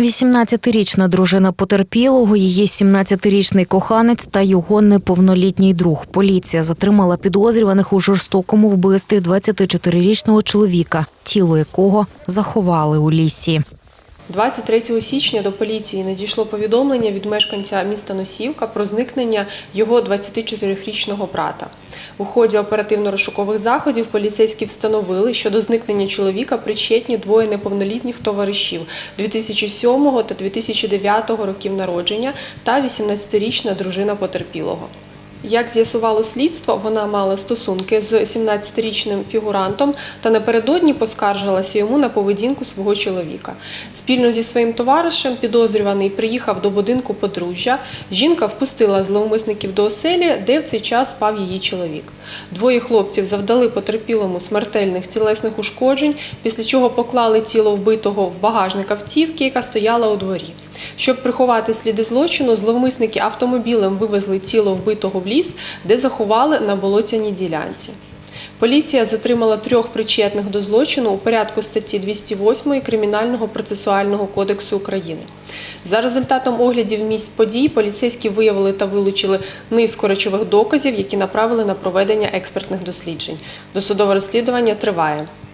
18-річна дружина потерпілого, її 17-річний коханець та його неповнолітній друг. Поліція затримала підозрюваних у жорстокому вбивстві 24-річного чоловіка, тіло якого заховали у лісі. 23 січня до поліції надійшло повідомлення від мешканця міста Носівка про зникнення його 24-річного брата. У ході оперативно-розшукових заходів поліцейські встановили, що до зникнення чоловіка причетні двоє неповнолітніх товаришів 2007 та 2009 років народження та 18-річна дружина потерпілого. Як з'ясувало слідство, вона мала стосунки з 17-річним фігурантом та напередодні поскаржилася йому на поведінку свого чоловіка. Спільно зі своїм товаришем підозрюваний приїхав до будинку подружжя. Жінка впустила зловмисників до оселі, де в цей час спав її чоловік. Двоє хлопців завдали потерпілому смертельних тілесних ушкоджень, після чого поклали тіло вбитого в багажник автівки, яка стояла у дворі. Щоб приховати сліди злочину, зловмисники автомобілем вивезли тіло вбитого в ліс, де заховали на болотяній ділянці. Поліція затримала трьох причетних до злочину у порядку статті 208 Кримінального процесуального кодексу України. За результатом оглядів місць подій поліцейські виявили та вилучили низку речових доказів, які направили на проведення експертних досліджень. Досудове розслідування триває.